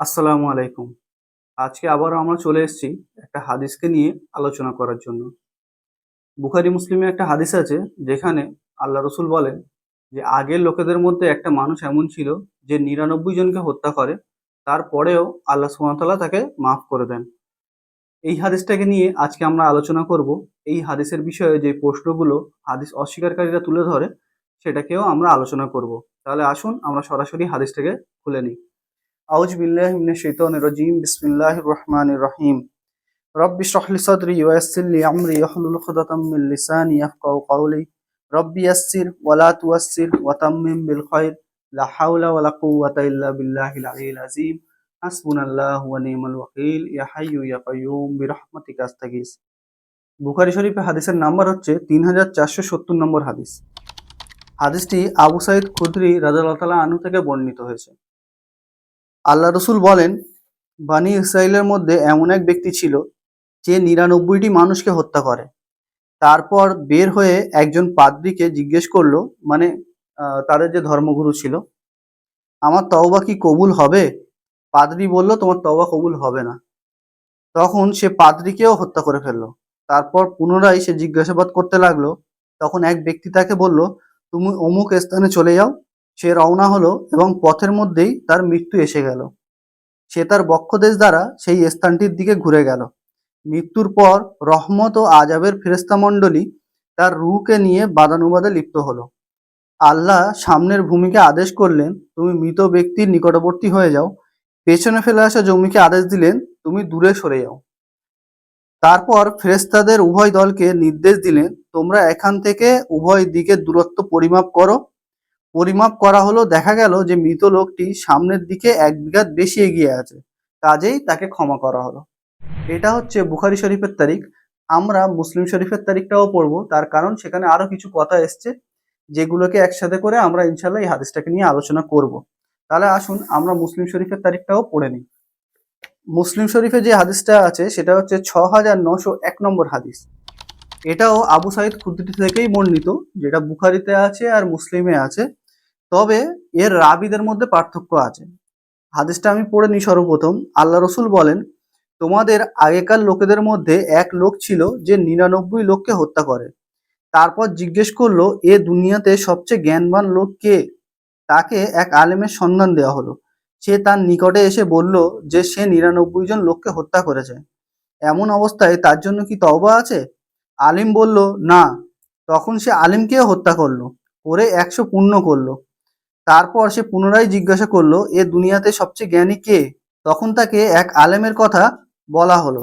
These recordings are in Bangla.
আসসালামু আলাইকুম। আজকে আবারও আমরা চলে এসেছি একটা হাদিসকে নিয়ে আলোচনা করার জন্য। বুখারি, মুসলিমে একটা হাদিস আছে যেখানে আল্লাহ রসুল বলেন যে, আগের লোকেদের মধ্যে একটা মানুষ এমন ছিল যে নিরানব্বই জনকে হত্যা করে, তারপরেও আল্লাহ সুমতলা তাকে মাফ করে দেন। এই হাদিসটাকে নিয়ে আজকে আমরা আলোচনা করব। এই হাদিসের বিষয়ে যে প্রশ্নগুলো হাদিস অস্বীকারীরা তুলে ধরে সেটাকেও আমরা আলোচনা করব। তাহলে আসুন আমরা সরাসরি হাদিস থেকে খুলে নিই। আউজ বিল্লাহিমিনে শৈতন রজিম। বিসমিল্লাহ রহমান রহিম। রব্বি শহলি সদরি ওয়াসিল্লি আমরি। ইয়াহলুল খুদাতাম মিন লিসানি ইয়াফকাউ কাউলি রব্বি ইয়াসসির ওয়ালা তুয়াসসির ওয়া তাম্মিম বিল খায়র লা হাওলা ওয়ালা কুওয়াতা ইল্লা বিল্লাহিল আলিল আযীম। হাসবুনাল্লাহু ওয়া নি'মাল ওয়াকিল। ইয়া হাইয়্যু ইয়া কাইয়্যুম। বিরহমাতিকা আস্তাগীস। বুখারী শরীফে হাদিসের নাম্বার হচ্ছে তিন হাজার চারশো সত্তর নম্বর হাদিস। হাদিসটি আবু সাইদ খুদরি রাজাল্লাহ তালা আনু থেকে বর্ণিত হয়েছে। আল্লাহ রসুল বলেন, বানি ইসরায়েলের মধ্যে এমন এক ব্যক্তি ছিল যে নিরানব্বইটি মানুষকে হত্যা করে। তারপর বের হয়ে একজন পাদ্রীকে জিজ্ঞেস করল মানে তাদের যে ধর্মগুরু ছিল, আমার তওবা কি কবুল হবে? পাদ্রী বলল, তোমার তওবা কবুল হবে না। তখন সে পাদ্রীকেও হত্যা করে ফেলল। তারপর পুনরায় সে জিজ্ঞাসাবাদ করতে লাগল। তখন এক ব্যক্তি তাকে বলল তুমি অমুক স্থানে চলে যাও। সে রওনা হলো এবং পথের মধ্যেই তার মৃত্যু এসে গেল। সে তার বক্ষদেশ দ্বারা সেই স্থানটির দিকে ঘুরে গেল। মৃত্যুর পর রহমত ও আজাবের ফেরেস্তা মণ্ডলী তার রুহকে নিয়ে বাদানুবাদে লিপ্ত হলো। আল্লাহ সামনের ভূমিকে আদেশ করলেন, তুমি মৃত ব্যক্তির নিকটবর্তী হয়ে যাও। পেছনে ফেলে আসা জমিকে আদেশ দিলেন, তুমি দূরে সরে যাও। তারপর ফেরেস্তাদের উভয় দলকে নির্দেশ দিলেন, তোমরা এখান থেকে উভয় দিকের দূরত্ব পরিমাপ করো। পরিমাপ করা হলো, দেখা গেল যে মৃত লোকটি সামনের দিকে এক বিঘাত বেশি এগিয়ে আছে, কাজেই তাকে ক্ষমা করা হলো। এটা হচ্ছে বুখারি শরীফের তারিখ। আমরা মুসলিম শরীফের তারিখটাও পড়ব, তার কারণ সেখানে আরও কিছু কথা এসছে, যেগুলোকে একসাথে করে আমরা ইনশাল্লাহ এই হাদিসটাকে নিয়ে আলোচনা করব। তাহলে আসুন, আমরা মুসলিম শরীফের তারিখটাও পড়ে নিই। মুসলিম শরীফে যে হাদিসটা আছে, সেটা হচ্ছে ছ হাজার নশো এক নম্বর হাদিস। এটাও আবু সাইদ খুদ্রি থেকেই বর্ণিত, যেটা বুখারিতে আছে আর মুসলিমে আছে। তবে এর রাবিদের মধ্যে পার্থক্য আছে। হাদিসটা আমি পড়ে নিই সর্বপ্রথম। আল্লাহ রসুল বলেন, তোমাদের আগেকার লোকেদের মধ্যে এক লোক ছিল যে নিরানব্বই লোককে হত্যা করে। তারপর জিজ্ঞেস করল, এ দুনিয়াতে সবচেয়ে জ্ঞানবান লোক কে? তাকে এক আলেমের সন্ধান দেওয়া হলো। সে তার নিকটে এসে বলল যে সে নিরানব্বই জন লোককে হত্যা করেছে। এমন অবস্থায় তার জন্য কি তওবা আছে? আলিম বলল, না। তখন সে আলিমকে হত্যা করল, করে একশো পূর্ণ করল। তারপর সে পুনরায় জিজ্ঞাসা করল, এ দুনিয়াতে সবচেয়ে জ্ঞানী কে? তখন তাকে এক আলেমের কথা বলা হলো।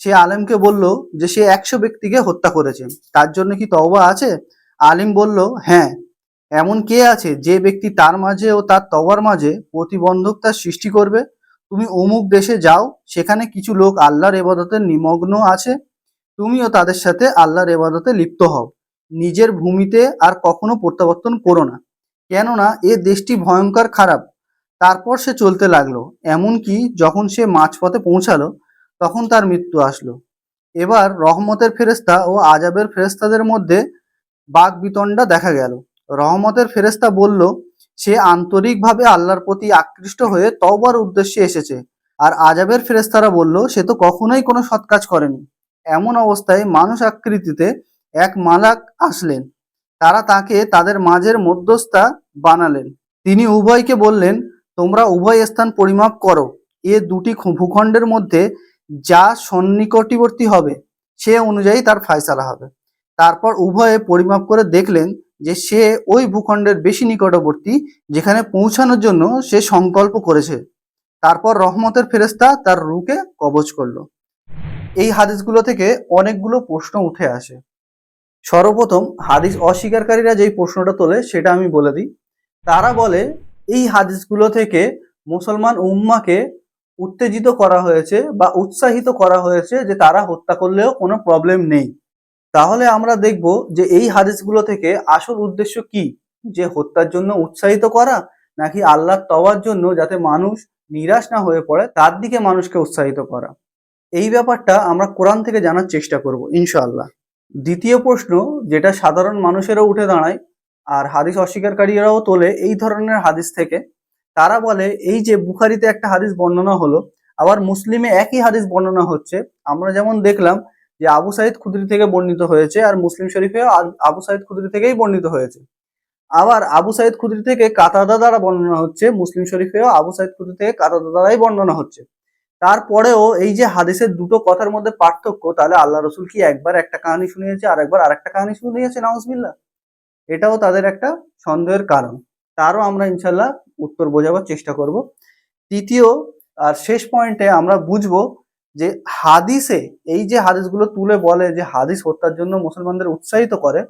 সে আলেমকে বলল যে সে একশো ব্যক্তিকে হত্যা করেছে। তার জন্য কি তওবা আছে? আলিম বলল হ্যাঁ। এমন কে আছে যে ব্যক্তি তার মাঝে ও তার তওবার মাঝে প্রতিবন্ধকতার সৃষ্টি করবে? তুমি অমুক দেশে যাও, সেখানে কিছু লোক আল্লাহর এবাদতে নিমগ্ন আছে। তুমিও তাদের সাথে আল্লাহর এবাদতে লিপ্ত হও। নিজের ভূমিতে আর কখনো প্রত্যাবর্তন করো না। কেননা এ দেশটি ভয়ঙ্কর খারাপ। তারপর সে চলতে লাগল। এমনকি যখন সে মাঝপথে পৌঁছালো, তখন তার মৃত্যু আসলো। এবার রহমতের ফেরেস্তা ও আজাবের ফেরেস্তাদের মধ্যে বাক বিতণ্ডা দেখা গেল। রহমতের ফেরেস্তা বলল, সে আন্তরিকভাবে আল্লাহর প্রতি আকৃষ্ট হয়ে তওবার উদ্দেশ্যে এসেছে। আর আজাবের ফেরেস্তারা বলল, সে তো কখনোই কোনো সৎ কাজ করেনি। এমন অবস্থায় মানুষ আকৃতিতে এক মালাক আসলেন। তারা তাকে তাদের মাঝের মধ্যস্থা বানালেন। তিনি উভয়কে বললেন, তোমরা উভয় স্থান পরিমাপ করো। এ দুটি ভূখণ্ডের মধ্যে যা সন্নিকটবর্তী হবে, সে অনুযায়ী তার ফায়সালা হবে। তারপর উভয়ে পরিমাপ করে দেখলেন যে সে ওই ভূখণ্ডের বেশি নিকটবর্তী, যেখানে পৌঁছানোর জন্য সে সংকল্প করেছে। তারপর রহমতের ফেরেস্তা তার রুকে কবজ করল। এই হাদিসগুলো থেকে অনেকগুলো প্রশ্ন উঠে আসে। সর্বপ্রথম হাদিস অস্বীকারীরা যেই প্রশ্নটা তোলে, সেটা আমি বলে দিই। তারা বলে, এই হাদিসগুলো থেকে মুসলমান উম্মাকে উত্তেজিত করা হয়েছে বা উৎসাহিত করা হয়েছে যে তারা হত্যা করলেও কোনো প্রবলেম নেই। তাহলে আমরা দেখব যে এই হাদিসগুলো থেকে আসল উদ্দেশ্য কি? যে হত্যার জন্য উৎসাহিত করা নাকি আল্লাহর তওয়ার জন্য যাতে মানুষ নিরাশ না হয়ে পড়ে, তার দিকে মানুষকে উৎসাহিত করা? এই ব্যাপারটা আমরা কোরআন থেকে জানার চেষ্টা করব, ইনশাআল্লাহ। দ্বিতীয় প্রশ্ন, যেটা সাধারণ মানুষেরও উঠে দাঁড়ায় আর হাদিস অস্বীকারীরাও তোলে এই ধরনের হাদিস থেকে, তারা বলে, এই যে বুখারিতে একটা হাদিস বর্ণনা হলো, আবার মুসলিমে একই হাদিস বর্ণনা হচ্ছে। আমরা যেমন দেখলাম যে আবু সাইদ খুদরি থেকে বর্ণিত হয়েছে আর মুসলিম শরীফেও আ- আবু সাইদ খুদরি থেকেই বর্ণিত হয়েছে। আবার আবু সাইদ খুদরি থেকে কাতাদা দ্বারা বর্ণনা হচ্ছে, মুসলিম শরীফেও আবু সাইদ খুদরি থেকে কাতাদা দ্বারাই বর্ণনা হচ্ছে। তারপরেও এই যে হাদিসের দুটো কথার মধ্যে পার্থক্য, তাহলে আল্লাহ রসুল কি একবার একটা কাহিনী শুনিয়েছে আর একবার আরেকটা কাহিনী শুনিয়েছে নাউজবিল্লা এটাও তাদের একটা সন্দেহের কারণ। তারও আমরা ইনশাল্লাহ উত্তর বোঝাবার চেষ্টা করব। তৃতীয় আর শেষ পয়েন্টে আমরা বুঝব যে হাদিসে, এই যে হাদিসগুলো তুলে বলে যে হাদিস হত্যার জন্য মুসলমানদের উৎসাহিত করে,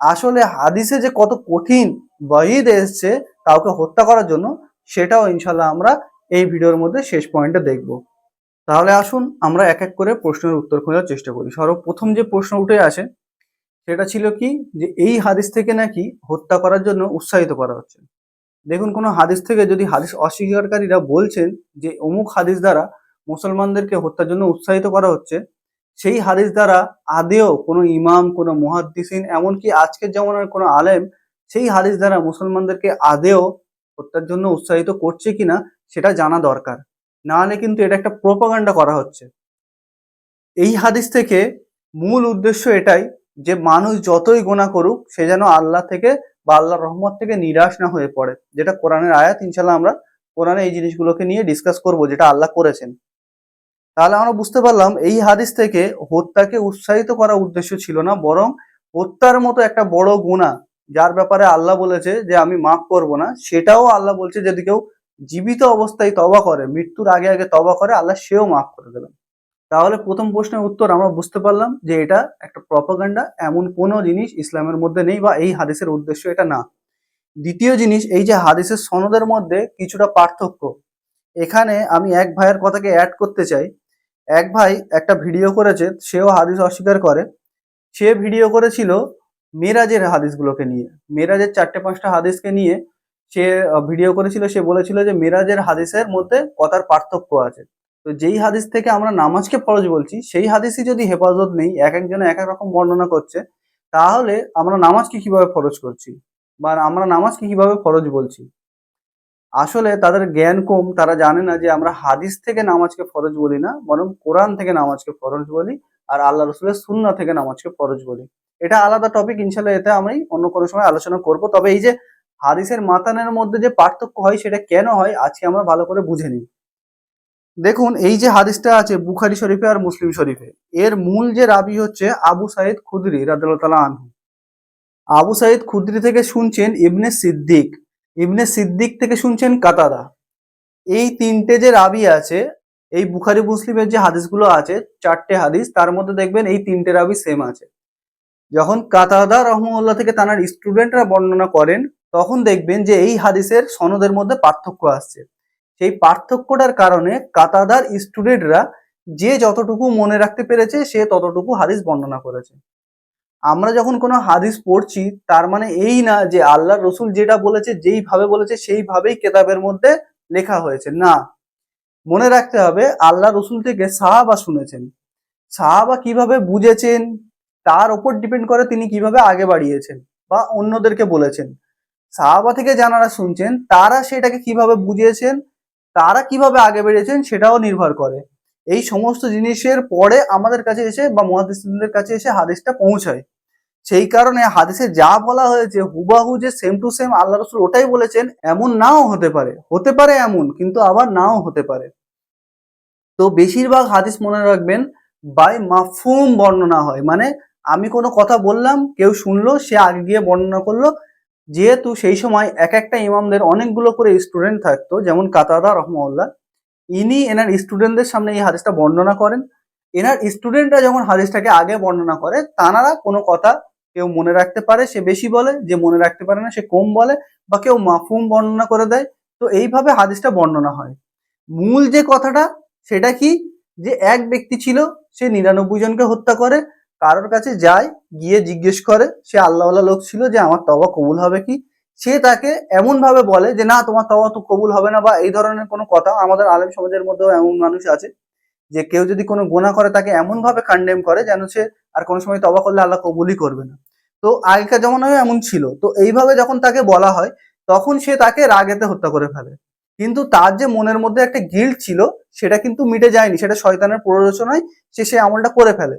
আসলে হাদিসে যে কত কঠিন বহিদ এসছে কাউকে হত্যা করার জন্য, সেটাও ইনশাল্লাহ আমরা এই ভিডিওর মধ্যে শেষ পয়েন্টে দেখব। তাহলে আসুন আমরা এক এক করে প্রশ্নের উত্তর খোঁজার চেষ্টা করি। সর্বপ্রথম যে প্রশ্ন উঠে আসে, সেটা ছিল কি যে এই হাদিস থেকে নাকি হত্যা করার জন্য উৎসাহিত করা হচ্ছে? দেখুন, কোনো হাদিস থেকে যদি হাদিস অস্বীকারীরা বলছেন যে অমুক হাদিস দ্বারা মুসলমানদেরকে হত্যার জন্য উৎসাহিত করা হচ্ছে। সেই হাদিস দ্বারা আদেও কোনো ইমাম, কোনো মুহাদ্দিসিন, এমনকি আজকের জমানার কোনো আলেম সেই হাদিস দ্বারা মুসলমানদেরকে আদেও হত্যার জন্য উৎসাহিত করছে কিনা সেটা জানা দরকার। না হলে কিন্তু এটা একটা প্রোপাগান্ডা করা হচ্ছে। এই হাদিস থেকে মূল উদ্দেশ্য এটাই যে মানুষ যতই গোনা করুক, সে যেন আল্লাহ থেকে বা আল্লাহর রহমত থেকে নিরাশ না হয়ে পড়ে, যেটা কোরআনের আয়াত। ইনশাল্লাহ আমরা কোরআনে এই জিনিসগুলোকে নিয়ে ডিসকাস করব, যেটা আল্লাহ করেছেন। তাহলে আমরা বুঝতে পারলাম এই হাদিস থেকে হত্যাকে উৎসাহিত করা উদ্দেশ্য ছিল না, বরং হত্যার মতো একটা বড় গুণা যার ব্যাপারে আল্লাহ বলেছে যে আমি মাফ করব না, সেটাও আল্লাহ বলছে যদি কেউ জীবিত অবস্থায় তবা করে, মৃত্যুর আগে আগে তবা করে, আল্লাহ সেও মাফ করে দেবেন। তাহলে প্রথম প্রশ্নের উত্তর আমরা বুঝতে পারলাম যে এটা একটা প্রপাগান্ডা এমন কোনো জিনিস ইসলামের মধ্যে নেই বা এই হাদিসের উদ্দেশ্য এটা না। দ্বিতীয় জিনিস, এই যে হাদিসের সনদের মধ্যে কিছুটা পার্থক্য, এখানে আমি এক ভাইয়ের কথাকে অ্যাড করতে চাই। এক ভাই একটা ভিডিও করেছে, সেও হাদিস অস্বীকার করে। সে ভিডিও করেছিল মেরাজের হাদিসগুলোকে নিয়ে। মেরাজের চারটে পাঁচটা হাদিসকে নিয়ে সে ভিডিও করেছিল, সে বলেছিল যে মেরাজের হাদিসের মধ্যে কথার পার্থক্য আছে। তো যেই হাদিস থেকে আমরা নামাজকে ফরজ বলছি, সেই হাদিসই যদি হেফাজত নেই, এক একজনে এক এক রকম বর্ণনা করছে, তাহলে আমরা নামাজকে কীভাবে ফরজ করছি? বা আমরা নামাজকে কীভাবে ফরজ বলছি? আসলে তাদের জ্ঞান কম, তারা জানে না যে আমরা হাদিস থেকে নামাজকে ফরজ বলি না, বরং কোরআন থেকে নামাজকে ফরজ বলি আর আল্লাহ রসুলের সুন্না থেকে নামাজকে ফরজ বলি। এটা আলাদা টপিক ইনশাল্লাহ এতে আমি অন্য কোনো সময় আলোচনা করব। তবে এই যে হাদিসের মাতানের মধ্যে যে পার্থক্য হয়, সেটা কেন হয়, আজকে আমরা ভালো করে বুঝে নিই। দেখুন, এই যে হাদিসটা আছে বুখারি শরীফে আর মুসলিম শরীফে, এর মূল যে রাবি হচ্ছে আবু সাইদ খুদরি রাদিয়াল্লাহু আনহু। আবু সাইদ খুদরি থেকে শুনছেন ইবনে সিদ্দিক। ইবনে সিদ্দিক থেকে শুনছেন কাতাদা। এই তিনটে যে রাবি আছে, এই বুখারি মুসলিমের যে হাদিসগুলো আছে, চারটে হাদিস, তার মধ্যে দেখবেন এই তিনটে রাবি সেম আছে। যখন কাতাদা রহমুল্লাহ থেকে তার স্টুডেন্টরা বর্ণনা করেন, তখন দেখবেন যে এই হাদিসের সনদের মধ্যে পার্থক্য আসছে। সেই পার্থক্যটার কারণে কাতাদার স্টুডেন্টরা যে যতটুকু মনে রাখতে পেরেছে, সে ততটুকু হাদিস বর্ণনা করেছে। আমরা যখন কোনো হাদিস পড়ছি, তার মানে এই না যে আল্লাহ রসুল যেটা বলেছে, যেইভাবে বলেছে, সেইভাবেই কেতাবের মধ্যে লেখা হয়েছে। না, মনে রাখতে হবে, আল্লাহ রসুল থেকে সাহাবা শুনেছেন। সাহাবা কীভাবে বুঝেছেন, তার ওপর ডিপেন্ড করে তিনি কীভাবে আগে বাড়িয়েছেন বা অন্যদেরকে বলেছেন। সাহাবা থেকে যারা শুনছেন, তারা সেটাকে কীভাবে বুঝিয়েছেন, তারা কীভাবে আগে বেড়েছেন সেটাও নির্ভর করে। এই সমস্ত জিনিসের পরে আমাদের কাছে এসে বা মহাদিসদের কাছে এসে হাদিসটা পৌঁছায়। সেই কারণে হাদিসে যা বলা হয়েছে, হুবাহু যে সেম টু সেম আল্লাহ রসুল ওটাই বলেছেন, এমন নাও হতে পারে। হতে পারে এমন, কিন্তু আবার নাও হতে পারে। তো বেশিরভাগ হাদিস মনে রাখবেন বাই মাফুম বর্ণনা হয়। মানে আমি কোনো কথা বললাম, কেউ শুনলো, সে আগে গিয়ে বর্ণনা করল। যেহেতু সেই সময় এক একটা ইমামদের অনেকগুলো করে স্টুডেন্ট থাকতো, যেমন কাতাদা রহমাউল্লাহ, ইনি এনার স্টুডেন্টদের সামনে এই হাদিসটা বর্ণনা করেন। এনার স্টুডেন্টরা যখন হাদিসটাকে আগে বর্ণনা করে, তানারা কোনো কথা কেউ মনে রাখতে পারে, সে বেশি বলে, যে মনে রাখতে পারে না, সে কম বলে বা কেউ মাফুম বর্ণনা করে দেয়। তো এইভাবে হাদিসটা বর্ণনা হয়। মূল যে কথাটা, সেটা কি? যে এক ব্যক্তি ছিল, সে নিরানব্বই জনকে হত্যা করে, কারোর কাছে যায়, গিয়ে জিজ্ঞেস করে, সে আল্লাহওয়ালা লোক ছিল যে আমার তবা কবুল হবে কি? সে তাকে এমন ভাবে বলে যে, না, তোমার তবা তো কবুল হবে না বা এই ধরনের কোনো কথা আমাদের আলেম সমাজের মধ্যেও এমন মানুষ আছে যে কেউ যদি কোনো গোনা করে, তাকে এমন ভাবে কন্ডেম করে যেন সে আর কোনো সময় তবা করলে আল্লাহ কবুলই করবে না। তো আগেকার জমানায় এমন ছিল। তো এইভাবে যখন তাকে বলা হয়, তখন সে তাকে রাগেতে হত্যা করে ফেলে। কিন্তু তার যে মনের মধ্যে একটা গিল্ট ছিল, সেটা কিন্তু মিটে যায়নি। সেটা শয়তানের প্ররোচনায় সে সে আমলটা করে ফেলে।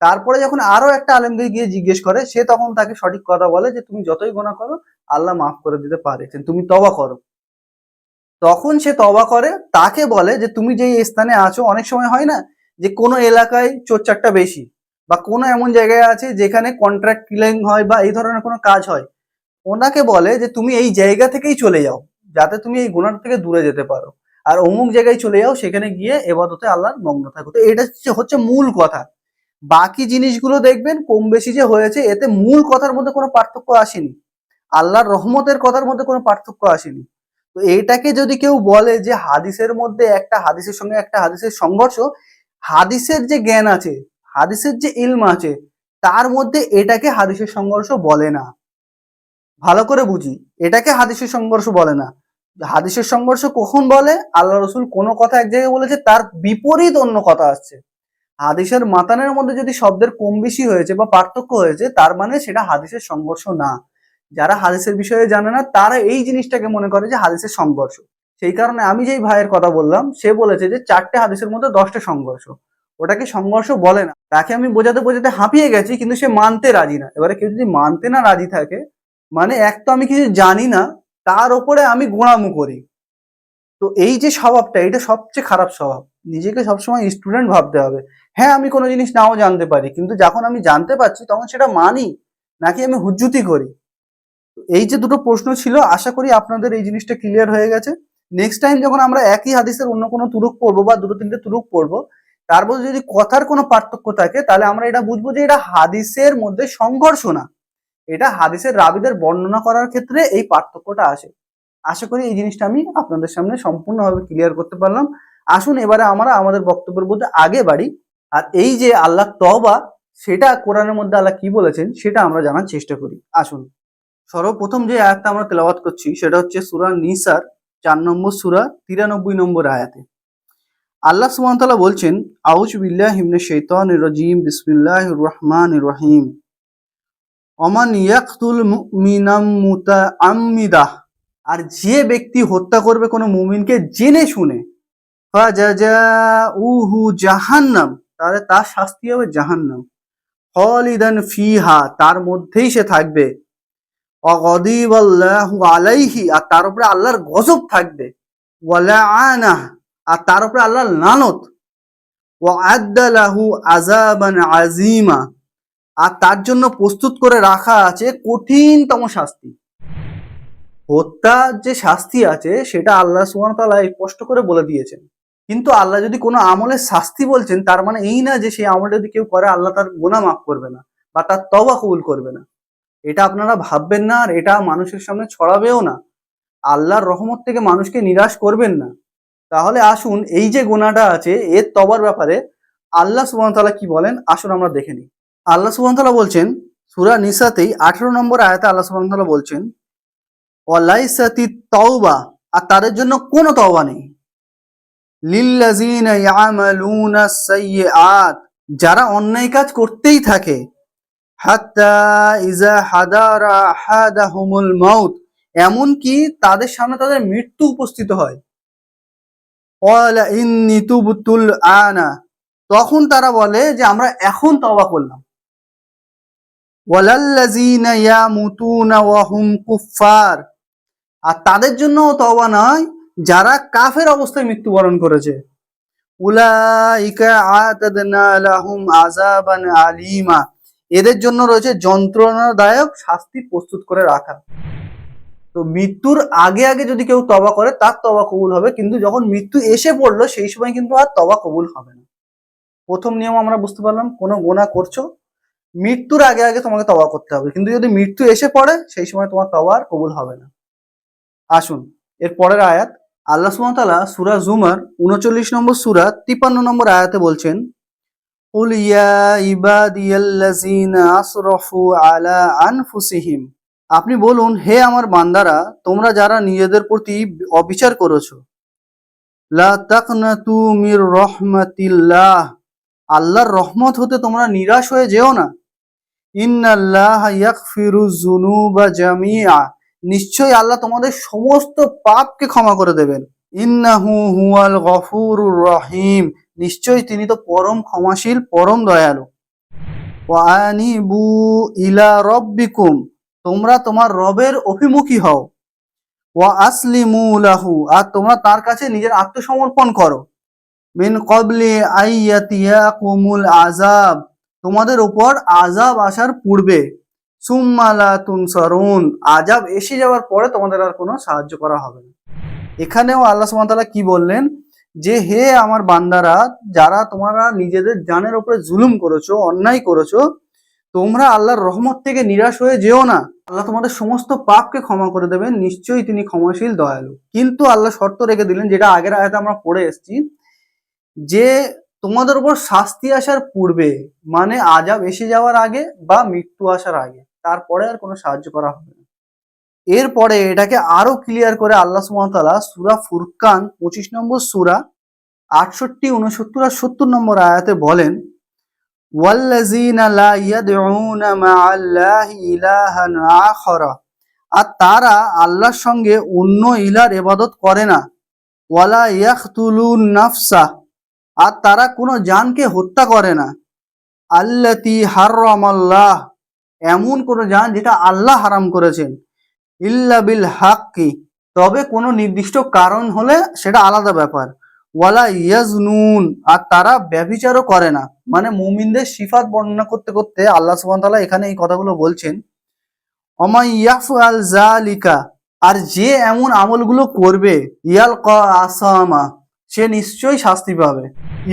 তারপরে যখন আরও একটা আলেমকে গিয়ে জিজ্ঞেস করে, সে তখন তাকে সঠিক কথা বলে যে, তুমি যতই গোনা করো, আল্লাহ মাফ করে দিতে পারে। তুমি তবা করো। তখন সে তবা করে, তাকে বলে যে তুমি যেই স্থানে আছো, অনেক সময় হয় না যে কোনো এলাকায় চোরচারটা বেশি বা কোনো এমন জায়গায় আছে যেখানে কন্ট্রাক্ট কিলিং হয় বা এই ধরনের কোনো কাজ হয়। ওনাকে বলে যে তুমি এই জায়গা থেকেই চলে যাও, যাতে তুমি এই গুণার থেকে দূরে যেতে পারো। আর অমুক জায়গায় চলে যাও, সেখানে গিয়ে এবাদতে আল্লাহর মগ্ন থাকো। তো এটা হচ্ছে- হচ্ছে মূল কথা। বাকি জিনিসগুলো দেখবেন, কম বেশি যে হয়েছে, এতে মূল কথার মধ্যে কোনো পার্থক্য আসেনি। আল্লাহর রহমতের কথার মধ্যে কোনো পার্থক্য আসেনি। তো এইটাকে যদি কেউ বলে যে হাদিসের মধ্যে একটা হাদিসের সঙ্গে একটা হাদিসের সংঘর্ষ, হাদিসের যে জ্ঞান আছে, হাদিসের যে ইলম আছে, তার মধ্যে এটাকে হাদিসের সংঘর্ষ বলে না। ভালো করে বুঝি, এটাকে হাদিসের সংঘর্ষ বলে না। হাদিসের সংঘর্ষ কখন বলে? আল্লাহ রসুল কোনো কথা এক জায়গায় বলেছে, তার বিপরীত অন্য কথা আসছে। হাদিসের মাতানের মধ্যে যদি শব্দের কম বেশি হয়েছে বা পার্থক্য হয়েছে, তার মানে সেটা হাদিসের সংঘর্ষ না। যারা হাদিসের বিষয়ে জানে না, তারা এই জিনিসটাকে মনে করে যে হাদিসের সংঘর্ষ। সেই কারণে আমি যেই ভাইয়ের কথা বললাম, সে বলেছে যে চারটে হাদিসের মধ্যে দশটা সংঘর্ষ। ওটাকে সংঘর্ষ বলে না। তাকে আমি বোঝাতে বোঝাতে হাঁপিয়ে গেছি, কিন্তু সে মানতে রাজি না। এবারে কেউ যদি মানতে না রাজি থাকে মানে এক তো আমি কিছু জানি না, তার ওপরে আমি গোড়ামু করি। তো এই যে স্বভাবটা, এটা সবচেয়ে খারাপ স্বভাব। নিজেকে সবসময় স্টুডেন্ট ভাবতে হবে। হ্যাঁ আমি কোনো জিনিস নাও জানতে পারি, কিন্তু যখন আমি জানতে পারছি, তখন সেটা মানি, নাকি আমি হুজ্জুতি করি। এই যে দুটো প্রশ্ন ছিল, আশা করি আপনাদের এই জিনিসটা ক্লিয়ার হয়ে গেছে। নেক্সট টাইম যখন আমরা একই হাদিসের অন্য কোনো তুরুক পড়ব বা দুটো তিনটে তুরুক পড়ব, তার মধ্যে যদি কথার কোনো পার্থক্য থাকে, তাহলে আমরা এটা বুঝব যে এটা হাদিসের মধ্যে সংঘর্ষ না। এটা হাদিসের রাবিদের বর্ণনা করার ক্ষেত্রে এই পার্থক্যটা আসে আশা করি এই জিনিসটা আমি আপনাদের সামনে সম্পূর্ণভাবে ক্লিয়ার করতে পারলাম। আসুন এবারে আমরা আমাদের বক্তব্যের মধ্যে আগে বাড়ি। আর এই যে আল্লাহ তবা সেটা কোরআনের মধ্যে আল্লাহ কি বলেছেন, সেটা আমরা জানার চেষ্টা করি। আসুন। সর্বপ্রথম যে আয়াতটা আমরা তেলাওয়াত করছি, সেটা হচ্ছে সুরা নিসার, চার নম্বর সুরা, তিরানব্বই নম্বর আয়াতে। আল্লাহ সুবহানাহু বলছেন আউজ বিল্লাহ হিমনে শৈতান রজিম বিসমিল্লাহ রহমান রহিম। অমান ইয়াকতুল মুমিনাম মুতাআম্মিদাহ আর যে ব্যক্তি হত্যা করবে কোনো মুমিনকে জেনে শুনে, ফাজাজাউহু জাহান্নাম তাহলে তার শাস্তি হবে জাহান্নাম। ফিহা, তার মধ্যেই সে থাকবে। আলাইহি, আর তার উপরে আল্লাহর গজব থাকবে। আনাহ আর তার উপরে আল্লাহর লানত। ওয়া আদালাহু আযাবান আজিমা আর তার জন্য প্রস্তুত করে রাখা আছে কঠিনতম শাস্তি। হত্যার যে শাস্তি আছে, সেটা আল্লাহ সুবহান তাআলা স্পষ্ট করে বলে দিয়েছেন। কিন্তু আল্লাহ যদি কোনো আমলের শাস্তি বলছেন, তার মানে এই না যে সেই আমলটা যদি কেউ করে, আল্লাহ তার গোনা মাফ করবে না, বা তার তবা কবুল করবে না। এটা আপনারা ভাববেন না আর এটা মানুষের সামনে ছড়াবেও না। আল্লাহর রহমত থেকে মানুষকে নিরাশ করবেন না। তাহলে আসুন, এই যে গোনাটা আছে, এর তবার ব্যাপারে আল্লাহ সুবহান তাআলা কি বলেন? আসুন আমরা দেখে নিই। আল্লাহ সুবহান তাআলা বলছেন, সুরা নিসাতেই আঠেরো নম্বর আয়াতে আল্লাহ সুবহান তাআলা বলছেন, ওয়ালাইসাতি তাওবা আর তাদের জন্য কোনো তওবা নেই। লিল্লাযিনা ইয়ামালুনা সাইয়্যাত যারা অন্যায় কাজ করতেই থাকে আহাদাহুমুল মাউত। এমনকি তাদের সামনে তাদের মৃত্যু উপস্থিত হয়। আনা। তখন তারা বলে যে, আমরা এখন তওবা করলাম। কুফফার। আর তাদের জন্য তওবা নয়, যারা কাফের অবস্থায় মৃত্যুবরণ করেছে। উলাইকা আতাদনা লাহুম আযাবান আলিমা। এদের জন্য রয়েছে যন্ত্রণাদায়ক শাস্তি প্রস্তুত করে রাখা। তো মৃত্যুর আগে আগে যদি কেউ তবা করে, তার তবা কবুল হবে। কিন্তু যখন মৃত্যু এসে পড়ল, সেই সময় কিন্তু আর তবা কবুল হবে না। প্রথম নিয়ম আমরা বুঝতে পারলাম, কোনো গোনা করছ, মৃত্যুর আগে আগে তোমাকে তবা করতে হবে। কিন্তু যদি মৃত্যু এসে পড়ে, সেই সময় তোমার তবা আর কবুল হবে না। আসুন, এর পরের আয়াত। আল্লাহ সুমতালা সুরা জুমার উনচল্লিশ নম্বর সুরা তিপান্ন নম্বর আয়াতে বলছেন قل يا عبادي الذين اسرفوا على انفسهم আপনি বলুন হে আমার বান্দারা তোমরা যারা নিজেদের প্রতি অবিচার করেছো লা তাকনাতু মির রহমাতিল্লাহ আল্লাহর রহমত হতে তোমরা নিরাশ হয়ে যেও না ইন্নাল্লাহ ইয়াগফিরু যুনুবা জামিআ নিশ্চয়ই আল্লাহ তোমাদের সমস্ত পাপকে ক্ষমা করে দেবেন ইন্নাহু হুয়াল গফুরুর রহিম নিশ্চয়ই তিনি তো পরম ক্ষমাশীল, পরম দয়ালু। ওয়া আনিবু ইলা রব্বিকুম, তোমরা তোমার রবের অভিমুখী হও। ওয়া আসলিমু লাহু, আর তোমরা তার কাছে নিজের আত্মসমর্পণ করো। মিন কবলি আইয়াতিয়াকুমুল আযাব, তোমাদের উপর আজাব আসার পূর্বে। সুম্মালা তুনসারুন আজাব এসে যাওয়ার পরে তোমাদের আর কোনো সাহায্য করা হবে না। এখানেও আল্লাহ সুবহানাহু কি বললেন? যে হে আমার বান্দারা, যারা তোমরা নিজেদের জানের উপরে জুলুম করেছ, অন্যায় করেছ, তোমরা আল্লাহর রহমত থেকে নিরাশ হয়ে যেও না। আল্লাহ তোমাদের সমস্ত পাপকে ক্ষমা করে দেবেন, নিশ্চয়ই তিনি ক্ষমাশীল, দয়ালু। কিন্তু আল্লাহ শর্ত রেখে দিলেন, যেটা আগের আয়াতে আমরা পড়ে এসেছি, যে তোমাদের উপর শাস্তি আসার পূর্বে মানে আজাব এসে যাওয়ার আগে বা মৃত্যু আসার আগে, তারপরে আর কোনো সাহায্য করা হবে এরপরে এটাকে আরও ক্লিয়ার করে আল্লাহ সুমতালা সুরা ফুরকান পঁচিশ নম্বর সুরা, আটষট্টি উনসত্তর আর সত্তর নম্বর আয়াতে বলেন আর তারা আল্লাহর সঙ্গে অন্য ইলার ইবাদত করে না। ওয়ালা ইয়াকতুলুন নাফসা আর তারা কোনো জানকে হত্যা করে না। আল্লাতি হারামাল্লাহ এমন কোনো জান যেটা আল্লাহ হারাম করেছেন। ইল্লা বিল হাক্কি। তবে কোনো নির্দিষ্ট কারণ হলে সেটা আলাদা ব্যাপার। ওয়ালা ইয়াজনুন, আর তারা ব্যভিচারও করে না। মানে মুমিনদের সিফাত বর্ণনা করতে করতে আল্লাহ তাআলা এখানে এই কথাগুলো বলছেন, অমাই ইয়াফআল জালিকা আর যে এমন আমলগুলো করবে ইয়াল ক আসামা, সে নিশ্চয়ই শাস্তি পাবে।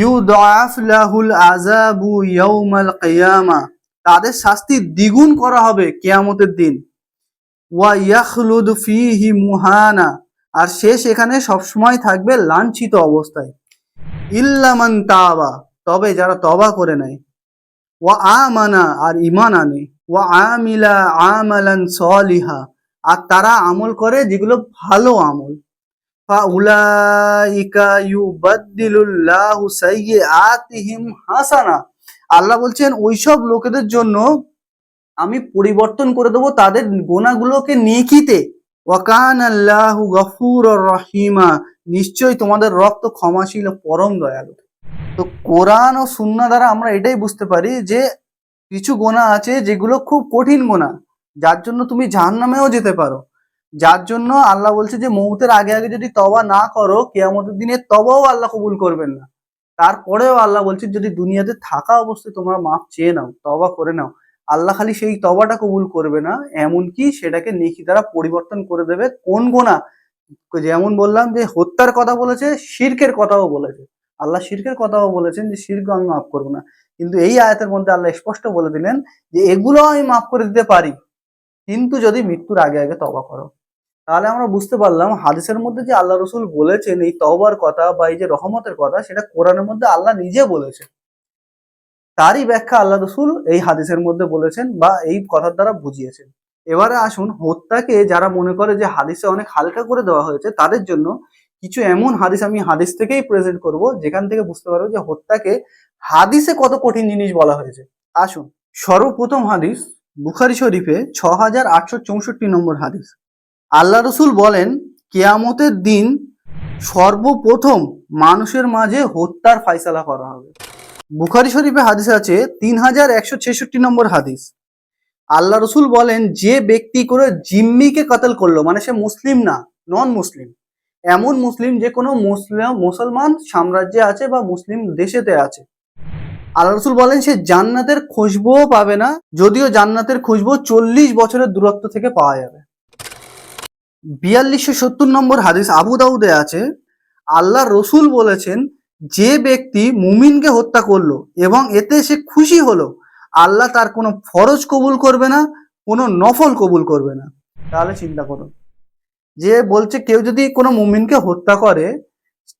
ইউদাফ লাহুল আজাবু ইয়াউমাল কিয়ামা, তাদের শাস্তি দ্বিগুণ করা হবে কেয়ামতের দিন। ওয়া ইয়াখলুদ ফিহি মুহানা। আর সে সেখানে সবসময় থাকবে লাঞ্ছিত অবস্থায়। ইল্লামান তাবা, তবে যারা তবা করে নেয়। ওয়া আমানা, আর ইমান আনে। ওয়া আমিলা আমালান সলিহা, আর তারা আমল করে যেগুলো ভালো আমল। ফাউলাইকা ইউবাদদিলুল্লাহু সাইয়্যাতিহিম হাসানা। আল্লাহ বলছেন, ওইসব লোকেদের জন্য আমি পরিবর্তন করে দেবো তাদের গোনাগুলোকে নেকিতে। ওয়াকান আল্লাহু গফুর রহিমা। নিশ্চয়ই তোমাদের রক্ত ক্ষমাশীল পরম দয়ালু। তো কোরআন ও সুন্না দ্বারা আমরা এটাই বুঝতে পারি যে কিছু গোনা আছে যেগুলো খুব কঠিন গোনা। যার জন্য তুমি জাহান্নামেও যেতে পারো। যার জন্য আল্লাহ বলছে যে, মৌতের আগে আগে যদি তবা না করো, কেয়ামতের দিনে তবাও আল্লাহ কবুল করবেন না। তারপরেও আল্লাহ বলছে, যদি দুনিয়াতে থাকা অবস্থায় তোমরা মাপ চেয়ে নাও তবা করে নাও। আল্লাহ খালি সেই তবাটা কবুল করবে না, এমনকি সেটাকে নেকি দ্বারা পরিবর্তন করে দেবে। কোন গোনা যেমন বললাম যে হত্যার কথা বলেছে, শিরকের কথাও বলেছে। আল্লাহ শিরকের কথাও বলেছেন যে, শিরক আমি মাফ করব না। কিন্তু এই আয়াতের মধ্যে আল্লাহ স্পষ্ট বলে দিলেন যে, এগুলো আমি মাফ করে দিতে পারি। কিন্তু যদি মৃত্যুর আগে আগে তবা করো। তাহলে আমরা বুঝতে পারলাম হাদিসের মধ্যে যে আল্লাহ রসুল বলেছেন এই তওবার কথা বা এই যে রহমতের কথা, সেটা কোরআনের মধ্যে আল্লাহ নিজে বলেছেন। তারই ব্যাখ্যা আল্লাহ রসুল এই হাদিসের মধ্যে বলেছেন বা এই কথার দ্বারা বুঝিয়েছেন। এবারে আসুন হত্যাকে যারা মনে করে যে হাদিসে অনেক হালকা করে দেওয়া হয়েছে, তাদের জন্য কিছু এমন হাদিস আমি হাদিস থেকেই প্রেজেন্ট করব, যেখান থেকে বুঝতে পারব যে হত্যাকে হাদিসে কত কঠিন জিনিস বলা হয়েছে। আসুন, সর্বপ্রথম হাদিস বুখারি শরীফে ছ হাজার আটশো চৌষট্টি নম্বর হাদিস। আল্লাহ রসুল বলেন, কেয়ামতের দিন সর্বপ্রথম মানুষের মাঝে হত্যার ফাইসালা করা হবে। বুখারি শরীফে হাদিস আছে তিন হাজার একশো ছেষট্টি নম্বর হাদিস। আল্লাহ রসুল বলেন, যে ব্যক্তি করে জিম্মিকে কতল করল মানে সে মুসলিম না নন মুসলিম এমন মুসলিম যে কোনো মুসলিম, মুসলমান সাম্রাজ্যে আছে বা মুসলিম দেশেতে আছে। আল্লাহ রসুল বলেন, সে জান্নাতের খুশবুও পাবে না, যদিও জান্নাতের খুশবু চল্লিশ বছরের দূরত্ব থেকে পাওয়া যাবে। বিয়াল্লিশশো সত্তর নম্বর হাদিস আবু দাউদে আছে। আল্লাহ রসুল বলেছেন যে ব্যক্তি মুমিনকে হত্যা করল এবং এতে সে খুশি হলো, আল্লাহ তার কোনো ফরজ কবুল করবে না, কোনো নফল কবুল করবে না। তাহলে চিন্তা করুন যে বলছে কেউ যদি কোনো মুমিনকে হত্যা করে,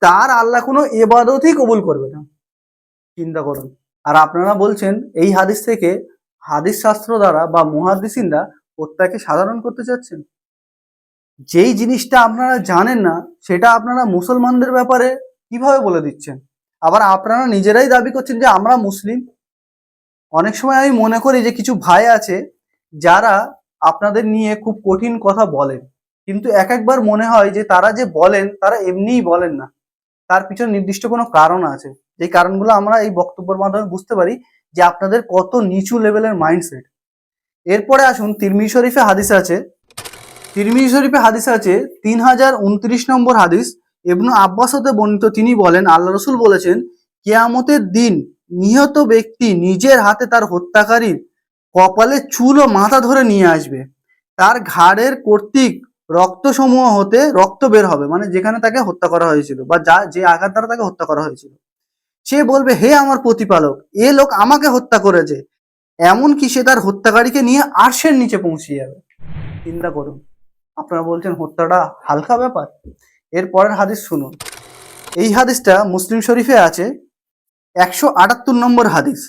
তার আল্লাহ কোনো এবাদতই কবুল করবে না। চিন্তা করুন আর আপনারা বলছেন এই হাদিস থেকে হাদিস শাস্ত্র দ্বারা বা মুহাদ্দিসিনরা হত্যাকে সাধারণ করতে চাচ্ছেন? যেই জিনিসটা আপনারা জানেন না, সেটা আপনারা মুসলমানদের ব্যাপারে কীভাবে বলে দিচ্ছেন? আবার আপনারা নিজেরাই দাবি করছেন যে আমরা মুসলিম। অনেক সময় আমি মনে করি যে কিছু ভাই আছে যারা আপনাদের নিয়ে খুব কঠিন কথা বলেন। কিন্তু এক একবার মনে হয় যে তারা যে বলেন, তারা এমনিই বলেন না। তার পিছনে নির্দিষ্ট কোনো কারণ আছে। যে কারণগুলো আমরা এই বক্তব্যের মাধ্যমে বুঝতে পারি যে আপনাদের কত নিচু লেভেলের মাইন্ডসেট। এরপরে আসুন তিরমি শরীফে হাদিস আছে। তিরমি শরীফে হাদিস আছে, তিন হাজার উনত্রিশ নম্বর হাদিস। ইবনু আব্বাস হতে বর্ণিত তিনি বলেন, আল্লাহ রসুল বলেছেন, কেয়ামতের দিন নিহত ব্যক্তি নিজের হাতে তার হত্যাকারীর কপালে চুল ও মাথা ধরে নিয়ে আসবে। তার ঘাড়ের কর্তৃক রক্তসমূহ হতে রক্ত বের হবে মানে যেখানে তাকে হত্যা করা হয়েছিল বা যা, যে আঘাত দ্বারা তাকে হত্যা করা হয়েছিল। সে বলবে, হে আমার প্রতিপালক, এ লোক আমাকে হত্যা করেছে। এমনকি সে তার হত্যাকারীকে নিয়ে আর্শের নিচে পৌঁছে যাবে। চিন্তা করুন, আপনারা বলছেন, হত্যাটা হালকা ব্যাপার। এর পরের হাদিস শুনুন। এই হাদিসটা মুসলিম শরীফে আছে, একশো আটাত্তর নম্বর হাদিস।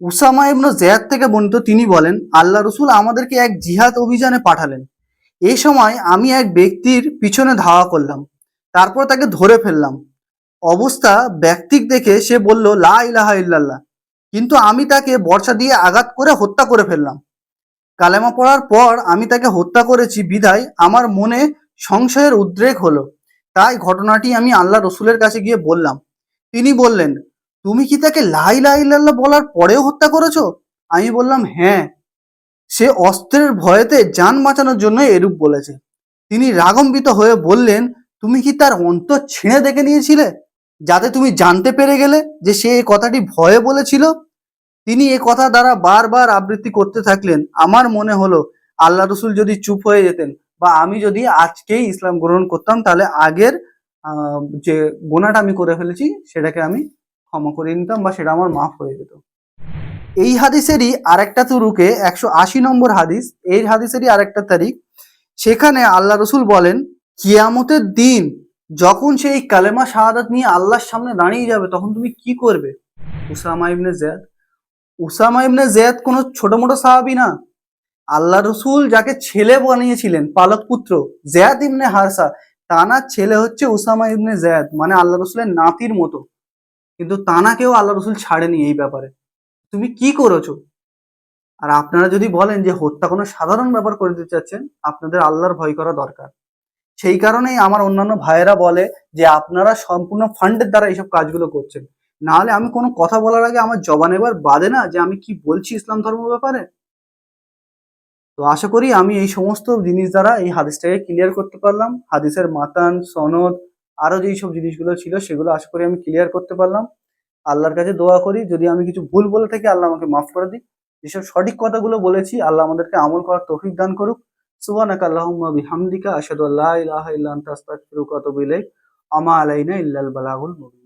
উসামা ইবনু জেয়াদ থেকে বর্ণিত তিনি বলেন, আল্লাহ রসুল আমাদেরকে এক জিহাদ অভিযানে পাঠালেন। এই সময় আমি এক ব্যক্তির পিছনে ধাওয়া করলাম, তারপর তাকে ধরে ফেললাম। অবস্থা ব্যক্তিক দেখে সে বলল, লা ইলাহা ইল্লাল্লাহ। কিন্তু আমি তাকে বর্ষা দিয়ে আঘাত করে হত্যা করে ফেললাম। কালেমা পড়ার পর আমি তাকে হত্যা করেছি, বিধায় আমার মনে সংশয়ের উদ্রেক হলো। তাই ঘটনাটি আমি আল্লাহ রসুলের কাছে গিয়ে বললাম। তিনি বললেন, তুমি কি তাকে লাই লাই লাল্লাহ বলার পরেও হত্যা করেছ? আমি বললাম হ্যাঁ সে অস্ত্রের ভয়েতে যান বাঁচানোর জন্য এরূপ বলেছে। তিনি রাগম্বিত হয়ে বললেন, তুমি কি তার অন্তর ছিঁড়ে দেখে নিয়েছিলে, যাতে তুমি জানতে পেরে গেলে যে সে এই কথাটি ভয়ে বলেছিল? তিনি এ কথা দ্বারা বারবার আবৃত্তি করতে থাকলেন। আমার মনে হলো, আল্লাহ রসুল যদি চুপ হয়ে যেতেন বা আমি যদি আজকেই ইসলাম গ্রহণ করতাম, তাহলে আগের যে গোনাটা আমি করে ফেলেছি, সেটাকে আমি ক্ষমা করে নিতাম বা সেটা আমার মাফ হয়ে যেত। এই হাদিসেরই আরেকটা তুরুকে, একশো আশি নম্বর হাদিস, এই হাদিসেরই আরেকটা তারিখ। সেখানে আল্লাহ রসুল বলেন, কিয়ামতের দিন যখন সেই কালেমা শাহাদাত নিয়ে আল্লাহর সামনে দাঁড়িয়ে যাবে, তখন তুমি কি করবে? উসামা ইবনে জেয়াদ। উসামা ইবনে জেয়াদ কোনো ছোট মোটো সাহাবি না। আল্লাহ রসুল যাকে ছেলে বানিয়েছিলেন, পালক পুত্র জেয়াদ ইবনে হারসা তানার ছেলে হচ্ছে উসামা ইবনে জেয়াদ মানে আল্লাহ রসুলের নাতির মতো। কিন্তু তানাকেও আল্লাহ রসুল ছাড়েনি এই ব্যাপারে। তুমি কি করেছ? আর আপনারা যদি বলেন যে হত্যা কোনো সাধারণ ব্যাপার করে দিতে চাচ্ছেন, আপনাদের আল্লাহর ভয় করা দরকার। সেই কারণেই আমার অন্যান্য ভাইয়েরা বলে যে আপনারা সম্পূর্ণ ফান্ডের দ্বারা এইসব কাজগুলো করছেন। নাহলে আমি কোনো কথা বলার আগে আমার জবান এবার বাদে না যে আমি কি বলছি ইসলাম ধর্ম ব্যাপারে? তো আশা করি আমি এই সমস্ত জিনিস দ্বারা এই হাদিসটাকে ক্লিয়ার করতে পারলাম। হাদিসের মাতান, সনদ, আরও যেই সব জিনিসগুলো ছিল সেগুলো আশা করি আমি ক্লিয়ার করতে পারলাম। আল্লাহর কাছে দোয়া করি, যদি আমি কিছু ভুল বলে থাকি আল্লাহ আমাকে মাফ করে দিই যেসব সঠিক কথাগুলো বলেছি আল্লাহ আমাদেরকে আমল করার তৌফিক দান করুক। সুবহানাকা আল্লাহুম্মা বিহামদিকা, আশহাদু আল্লা আমা আলাইনা ইল্লাল বালাগুল মুবিন।